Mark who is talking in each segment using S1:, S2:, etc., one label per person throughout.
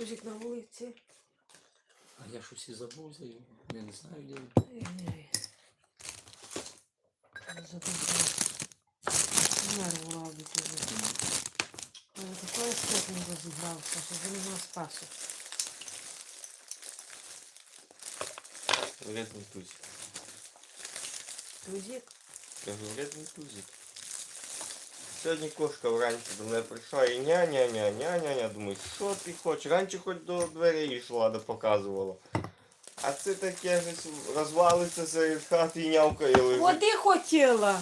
S1: Тузик на вулиці.
S2: А я щось і забув за його. Я не знаю, де він.
S1: Ой-ой. Забула. Нерву робить уже. Але такої степені розігрався, що вже нема спасу.
S3: Вредний тузик.
S1: Тузик?
S3: Кажу, вредний тузик. Сьогодні кошка вранці до мене прийшла і ня-ня-ня-ня-ня-ня. Думаю, що ти хочеш? Раніше хоч до дверей йшла, да показувала. А це таке щось розвалиться серед хати і нявкає лежить.
S1: Води хотіла.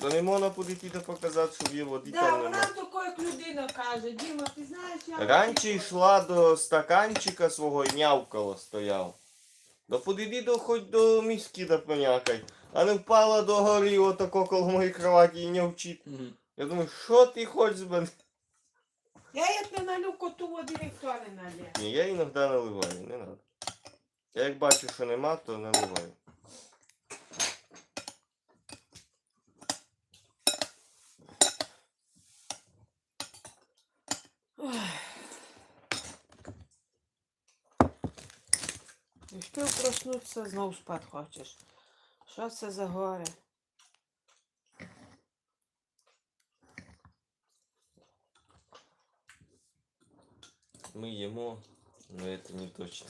S3: Да не можна подійти да показати, що є води
S1: Да,
S3: там
S1: вона
S3: нема.
S1: тако, як людина каже. Діма, ти знаєш, я...
S3: Раніше йшла до стаканчика свого і нявкала стояв. Да подійди до хоч до міськи да понякай. А не впала до гори отако коло моєї кроваті і не вчить.
S2: Мгм.
S3: Я думаю, що ти хочеш з мене?
S1: Я як не налю коту води, ніхто не налє.
S3: Ні, я іноді наливаю, не треба. Я як бачу, що нема, то наливаю.
S1: Ти проснутися, знову спати хочеш. Що це за горе?
S3: Мы емо, но это не точно.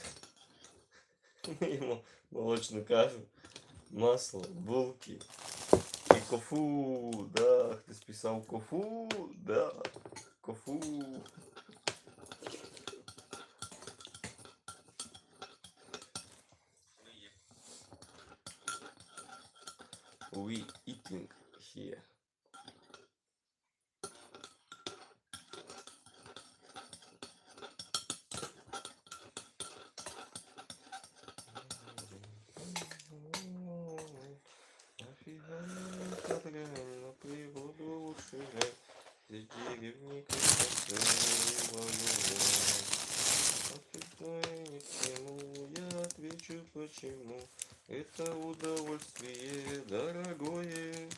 S3: Мы емо молочную кашу, масло, булки и кофу, да, ты списал кофу, да, кофу. Отвечу почему. Это удовольствие дорогое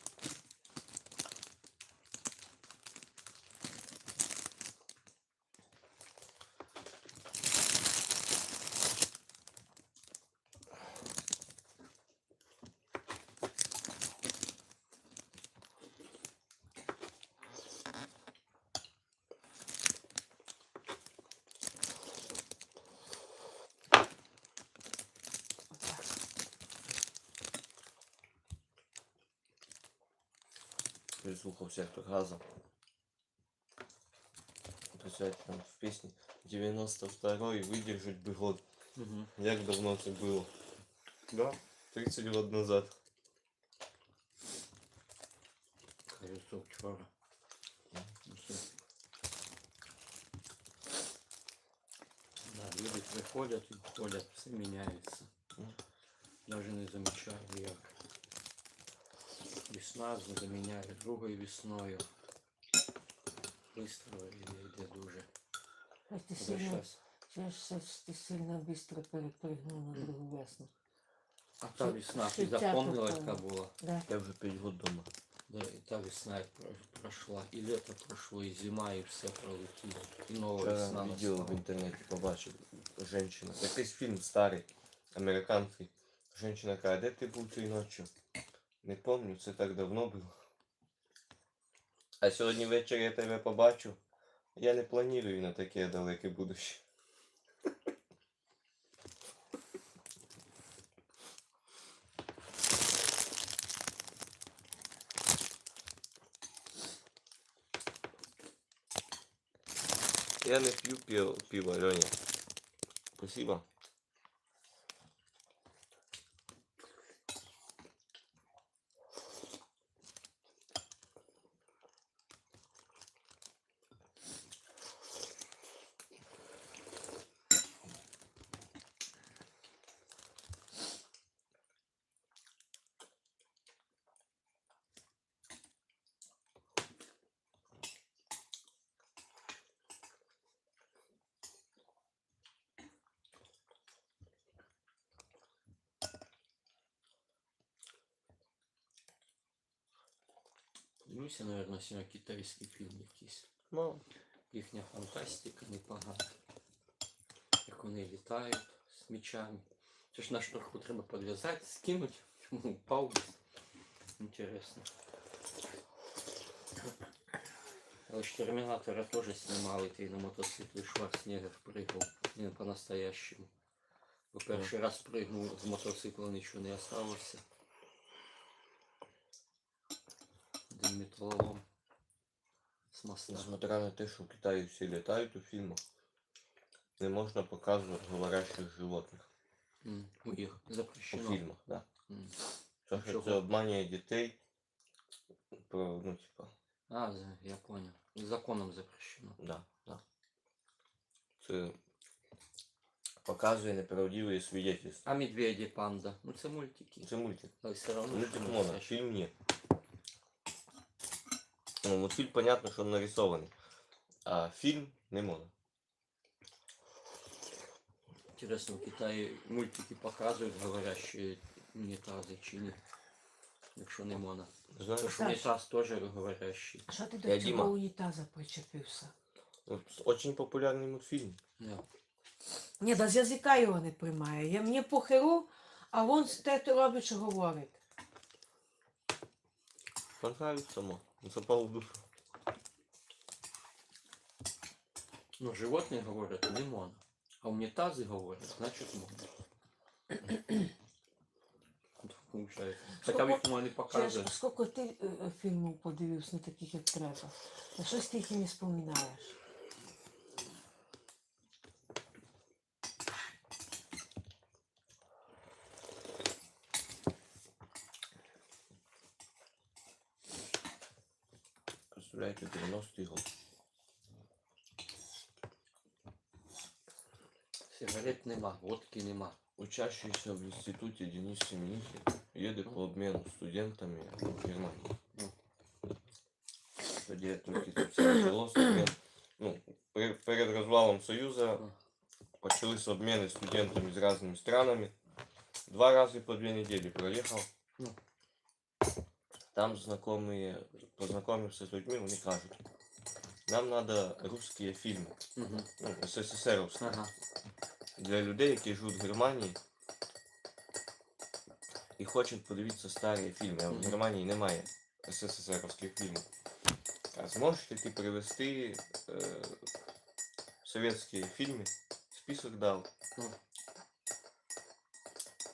S3: Прислухався як газа. Представляете, там в песне 92-й выдержать бы год.
S2: Мгм.
S3: Як давно це було? Да. 30 років назад.
S2: Кажется, вчора. Ну, все. Да, люди приходять і входять, все міняється.
S3: Мгм.
S2: Даже не замічаю, як. Весна заміняє другою весною. Быстро йде дуже.
S1: Ой, ти сильно, чуєш, що ж ти сильно швидко перепригнув на другу весну.
S2: А та
S1: Жи-
S2: весна, ти
S1: життя
S2: запомнила, яка була?
S1: Да.
S3: Я вже 5 років дома.
S2: Да, і та весна про- пройшла, і літо пройшло, і зима, і все пролетіло. І нова весна
S3: Вчора відео в
S2: настала.
S3: інтернеті побачив. Женщина. Якийсь фільм старий, американський. Женщина каже, де ти був цієї ночі? Не пам'ятаю, це так давно було. А сьогодні ввечері я тебе побачу. Я не планую на таке далеке будуще. Я не п'ю пиво, пиво. Спасибо.
S2: Дивлюся, наверное, сьогодні китайський фільм якийсь.
S3: Ну,
S2: їхня фантастика непогана. Як вони літають з мечами. Це ж на шнурку треба підв'язати, скинути, ну, упав. десь. Интересно. Але ж Термінатора теж знімали, ти на мотоциклі Шварценеггер пригав. Він по-настоящему. Бо перший раз пригнув з мотоцикла нічого не осталося. Один металолом. З моста.
S3: Несмотря на те, що в Китаї всі літають у фільмах, не можна показувати говорящих животних
S2: М, У їх
S3: у
S2: запрещено.
S3: фільмах, да.
S2: М.
S3: Тому що
S2: Чого?
S3: це обманює дітей. Про, ну, типа,
S2: А, за- я понял. Законом запрещено.
S3: да, да. Це показує неправдиві свідетельства.
S2: А медведі, панда. Ну це мультики.
S3: Це мультик.
S2: Але все равно.
S3: Мультик
S2: що
S3: можна, фільм ні. Ну, мультфильм понятно, що нарисований. А фільм не можна.
S2: Интересно, в Китаї мультики показують говорящі унітази чи ні? Якщо не можна.
S3: Знаєш,
S2: Тож унітаз теж говорящий.
S1: Що ти
S3: Я
S1: до
S3: Діма.
S1: цього унітаза причепився?
S3: от, очень популярний мультфільм.
S2: Да.
S1: Ні, да з язика його не приймає. Я, мені похеру, а він те то робить, що говорить.
S3: Понравится само. Запал в душу.
S2: Ну, животные говорят, не можно. А унитазы говорять, значить можно. Получається. Хоча в їх не показує.
S1: скільки ти е, е, фільмів подивився, не таких, як треба. Та щось ти їх не споминаєш.
S2: водки нема.
S3: Учащийся в институте Денис Семенихин едет по обмену студентами в Германию.
S2: Ну.
S3: Тоді тільки це все почалося. Обмен. Ну, пер- перед розвалом Союзу
S2: Ну.
S3: почалися обміни студентами з різними странами. Два рази по дві недели проїхав.
S2: Ну.
S3: Там знакомые, познакомився з людьми, вони кажуть, нам надо русские фильмы,
S2: Угу.
S3: ну, СССРовські
S2: Ага.
S3: Для людей, які живуть в Германії і хочуть подивитися старі фільми. А в. Германії немає СССРовських фільмів. А зможете ти привезти е, совєтські фільми? Список дав.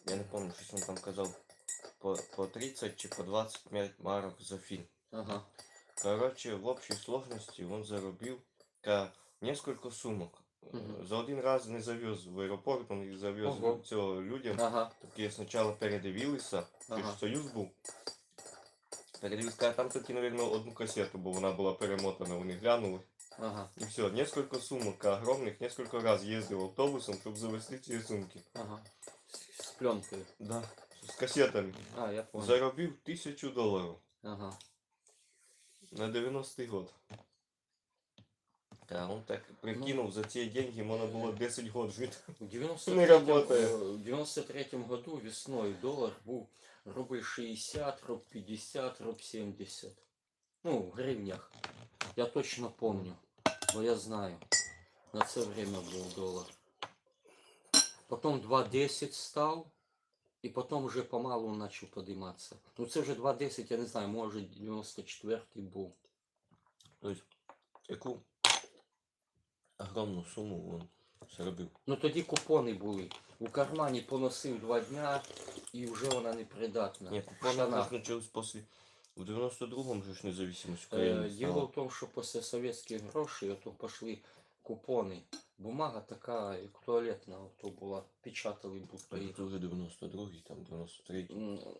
S3: Я не пам'ятаю, щось він там казав. По, по 30 чи по 25 марок за фільм.
S2: Ага.
S3: Короче, в общей сложности он заробил ка несколько сумок. Э,
S2: Мгм.
S3: За один раз не завез в аеропорт, он їх завез
S2: Ого.
S3: цього людям.
S2: Ага.
S3: Такі спочатку передивилися, ти ж
S2: Ага.
S3: союз був. Передивилися, кажуть, там тільки, мабуть, одну касету, бо вона була перемотана, вони глянули.
S2: Ага.
S3: І все, несколько сумок огромных, несколько раз ездил автобусом, чтобы завести ці сумки.
S2: Ага. С, с пленкой.
S3: Да. З касетами.
S2: А, я понял.
S3: Заробив тисячу доларів.
S2: Ага.
S3: На 90-й год. Да, он так прикинул, за те деньги можно было 10 год жить.
S2: В 93
S3: Не работает.
S2: В 93 году весною долар був рубль 60, рубль 50, рубль 70. Ну, в гривнях. Я точно помню. Бо я знаю. На це время був долар. Потім 2.10 став. І потім вже помалу почав підійматися. Ну це вже 2.10, я не знаю, може 94-й був.
S3: То есть, яку огромну сумму он заробив.
S2: Ну тоді купони були. У кармані поносив два дня і вже вона не придатна.
S3: Ні, купони
S2: штанах.
S3: вже почались после... В 92-му же ж независимость
S2: Е,
S3: України
S2: Діло в тому, що після совєтських грошей ото пішли купони. Бумага така, як туалетна, ото була, печатали будто.
S3: Це вже 92-й, там 93-й.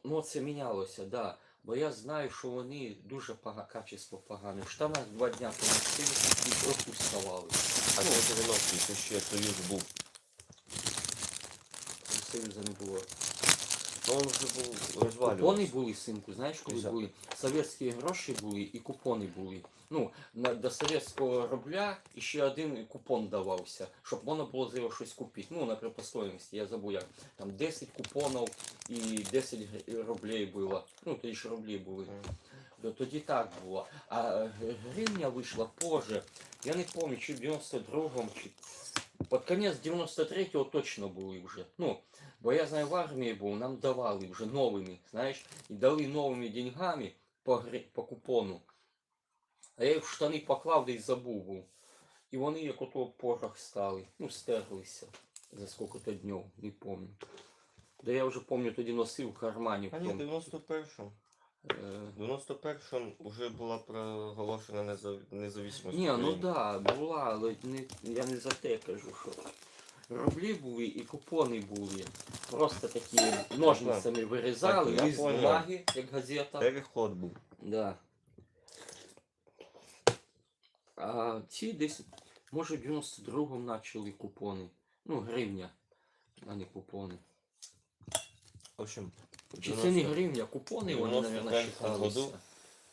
S2: Ну, це мінялося, да. Бо я знаю, що вони дуже качество погане. В штанах два дня поносили і просто вставали.
S3: А це 90-й, це ще Союз був.
S2: Союзу не було.
S3: Ну, він вже був
S2: Купони
S3: розвалювався.
S2: були, синку, знаєш, коли
S3: П'ятдесят.
S2: були? Совєтські гроші були і купони були. Ну, на, до совєтського рубля ще один купон давався, щоб можна було за його щось купити. Ну, наприклад, по стоїмості, я забув як. Там 10 купонів і 10 гр- рублей було. Ну, тоді ж рублі були. То тоді так було. А е, гривня вийшла позже. Я не пам'ятаю, чи в 92-му, чи під кінець 93-го точно були вже. Ну, бо я знаю, в армії був, нам давали вже новими, знаєш, і дали новими деньгами по, по купону. А я їх в штани поклав десь забув був. І вони як ото порох стали. Ну, стерлися за скільки-то днів, не пам'ятаю. Да я вже пам'ятаю, тоді носив в кармані.
S3: А ні, 91-му.
S2: Е,
S3: В 91-му вже була проголошена незав... незалежність.
S2: Ні, ну
S3: України.
S2: да, була, але не, я не за те кажу, що рублі були і купони були. Просто такі ножницями вирізали,
S3: Так,
S2: лист
S3: понял.
S2: бумаги, як газета.
S3: Переход був.
S2: Да. А ці десь, може, в 92-му почали купони. Ну, гривня, а не купони.
S3: В общем,
S2: Чи це не гривня, купони вони, мабуть,
S3: 93-му году.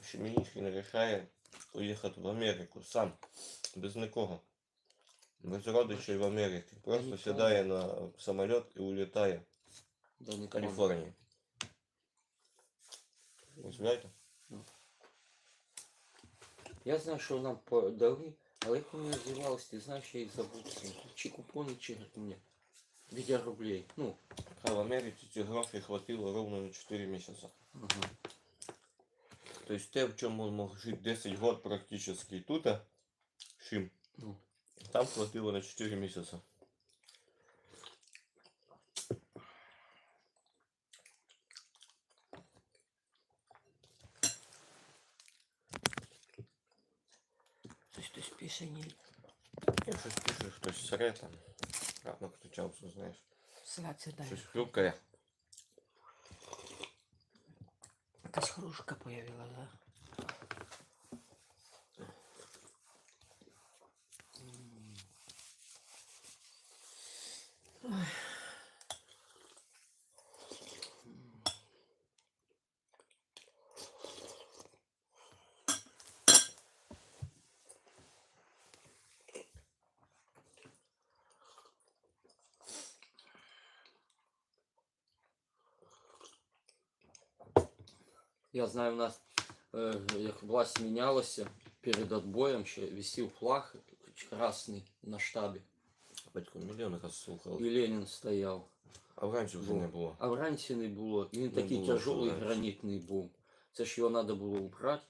S3: Шемінічкін вирішає поїхати в Америку сам, без нікого. Без родичів в Америці. Просто
S2: Ніколи.
S3: сідає на самоліт і улітає
S2: Да,
S3: в Каліфорнію. Уявляєте?
S2: Я знаю, що нам подали, але як вони називалися, ти знаєш, я їх забув. Чи купони, чи гривня. Відя рублей. Ну,
S3: А в Америці ці гроші хватило ровно на 4 місяці.
S2: ага.
S3: Тобто те, в чому мог жити 10 років практично тут, чим,
S2: Ну,
S3: там хватило на 4 місяці.
S1: Хтось пише, ні.
S3: Я щось пише, хтось сре там. Рано включався, знаєш.
S1: Сраться дай.
S3: Щось хрюкає.
S1: Якась хрушка появилась, да?
S2: Я знаю, у нас, е, як власть мінялася, перед отбоєм ще висів флаг красний на штабі.
S3: Батько мільйон раз слухав.
S2: І Ленін стояв.
S3: А вранці вже
S2: Во.
S3: не було.
S2: А вранці не було. І він
S3: Не
S2: такий
S3: було,
S2: тяжелий,
S3: що вранці.
S2: гранітний був. Це ж його треба було убрати.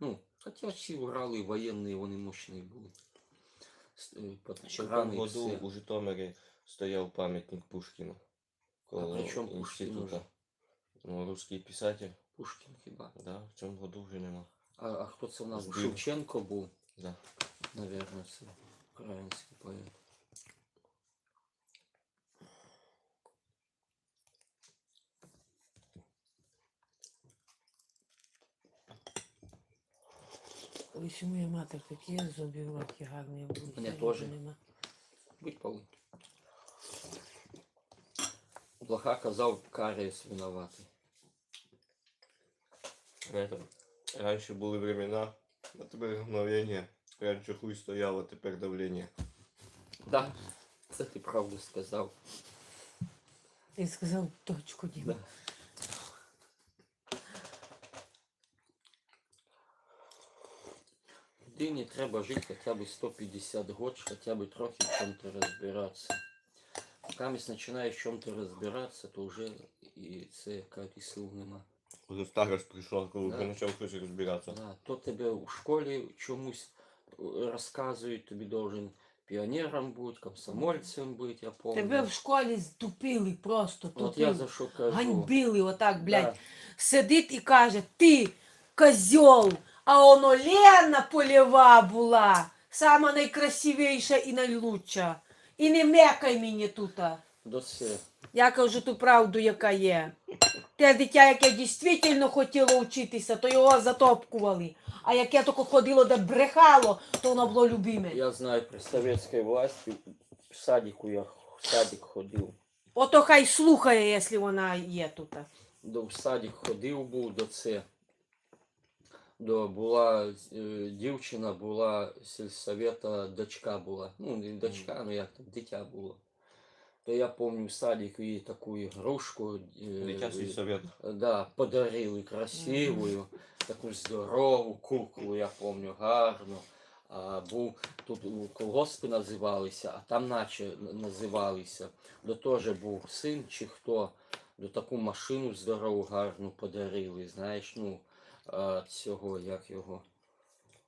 S2: Ну, хоча всі Урали воєнні, вони мощні були. С- е, під
S3: Ще в
S2: крани
S3: тому
S2: і
S3: году
S2: все.
S3: у Житомирі стояв пам'ятник Пушкіну. Коло
S2: при чому Пушкіну
S3: інститута.
S2: ж?
S3: Ну, русський писатель.
S2: Пушкін хіба.
S3: Да, в цьому году вже нема.
S2: А, а хто це в нас?
S3: Збив.
S2: Шевченко був,
S3: Да.
S2: наверное, це український поет.
S1: Ось у моя матір такі зубі в гарні були.
S2: Мене теж.
S1: нема.
S2: Будь пали. Блоха казав, карієс винуватий.
S3: Это, раньше були времена, а тепер мгновення. Раньше хуй стояло, тепер давлення.
S2: Да, це ти правду сказав.
S1: І сказав точку Діма.
S2: Да. Людині треба жити хоча б 150 років, хоча б трохи в чому-то розбиратися. Поки починаєш в чому-то розбиратися, то вже і це якась сил нема.
S3: Уже старость прийшла, коли
S2: Да.
S3: почав хтось розбиратися.
S2: Да, то тебе у школі чомусь е, розказують, тобі должен піонером бути, комсомольцем бути, я пам'ятаю.
S1: Тебе в школі здупили просто,
S2: От я за що кажу.
S1: Ганьбили отак, блядь.
S2: Да.
S1: Сидить і каже, ти козьол, а воно Лена Полєва була, сама найкрасивіша і найлучша. І не мекай мені тут.
S2: До це.
S1: Я кажу ту правду, яка є. Те дитя, яке дійсно хотіло вчитися, то його затопкували. А яке тільки ходило, де брехало, то воно було любиме.
S2: Я знаю, при советской власти в садику я в садик ходив.
S1: Ото хай слухає, якщо вона є тут.
S2: До в садик ходив був до це. До була е, дівчина, була сільсовета, дочка була. Ну, не дочка, ну як там, дитя було. То я пам'ятаю в садик їй таку ігрушку. е,
S3: Дитячий совет.
S2: Да, подарили красивую. таку здорову куклу, я пам'ятаю, гарну. А, був тут у колгоспи називалися, а там наче називалися. До теж був син чи хто, до таку машину здорову, гарну подарили. Знаєш, ну, цього, як його,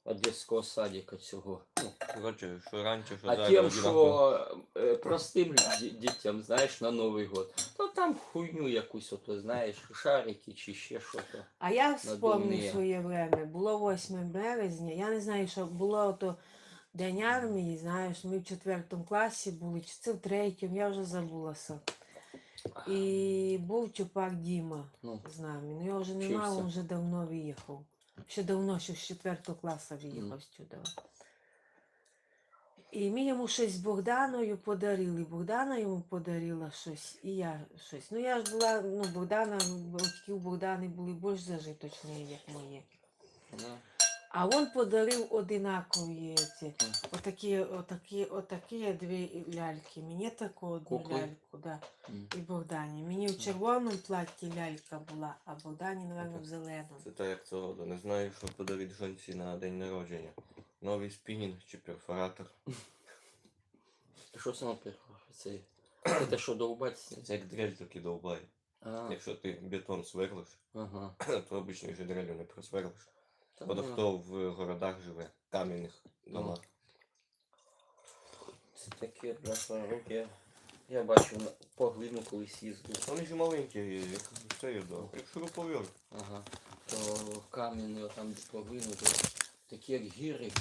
S2: одеського садика цього. Ну,
S3: Коротше, що раніше, що
S2: а
S3: зараз
S2: тим, що е, простим ді- дітям, знаєш, на Новий год, то там хуйню якусь, ото, знаєш, шарики чи ще що то.
S1: А я вспомню своє время. Було 8 березня. Я не знаю, що було то День армії, знаєш, ми в четвертому класі були, чи це в третьому, я вже забулася. І був Чупак Діма
S2: Ну,
S1: з нами. Ну його вже нема,
S2: Вчився.
S1: він вже давно виїхав. Ще давно, ще з 4 класу виїхав сюди. І ми йому щось з Богданою подарили. Богдана йому подарила щось, і я щось. Ну я ж була, ну, Богдана, батьки у Богдани були більш зажиточні, як мої. А він подарив одинакові ці, отакі, отакі, отакі дві ляльки. Мені таку одну
S2: Кукли?
S1: ляльку, да.
S2: М.
S1: І Богдані. Мені в червоному платі лялька була, а Богдані, напевно, в
S3: Це
S1: зеленому.
S3: Це так як цього роду. Не знаю, що подарить жінці на день народження. Новий спінінг чи перфоратор.
S2: Що саме це? Це те, що довбаться?
S3: Це як дрель таки довбає.
S2: А,
S3: Якщо ти бетон сверлиш,
S2: ага.
S3: то обичною же дрелю не просверлиш.
S2: Ну,
S3: хто в городах живе, кам'яних домах.
S2: Це таке руки. Я бачив на- по глину колись їздив.
S3: Вони ж маленькі, як це є, да, як шуруповерт.
S2: Ага. То кам'яний там по глину, то такі як гіри.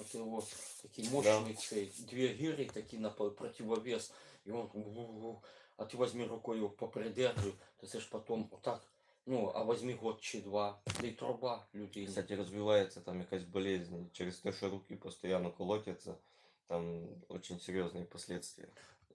S2: От його такі мощні цей. Дві гіри такі на противовес. І он ву-ву-ву. а ти возьми рукою його попридержуй, то це ж потім отак. Ну, а возьми год чи два. Да й труба людині.
S3: Кстати, розвивається там якась болезнь. Через те, що руки постійно колотяться, там очень серйозні последствия.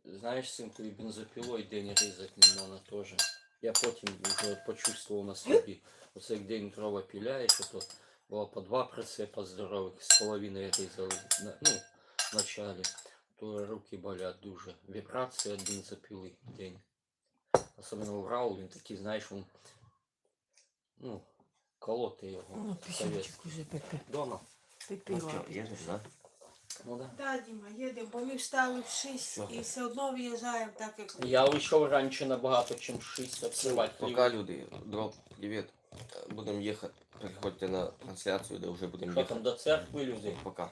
S2: Знаєш, синку, і бензопилою день різати не можна теж. Я потім вже почувствував на собі. Оце як день дрова піляєш, то було по два прицепа здорових, з половиною різали. на- Ну, в началі. То руки болять дуже. Вібрація від бензопили в день. Особливо Урал, він такий, знаєш, він, ну, колоти його.
S1: Ну,
S2: совєтський.
S1: уже пепе.
S2: Дома.
S1: Пепила.
S3: Їдеш, да?
S2: Ну да.
S1: Да, Діма, їдемо, бо ми встали в 6
S3: Всё.
S1: і все одно виїжджаємо так, як
S2: Я вийшов раніше набагато, ніж 6 обсивати.
S3: Пока, люди, дроп, привіт. Будемо їхати. Приходьте на трансляцію, де вже будемо
S2: Що там до церкви люди?
S3: Пока.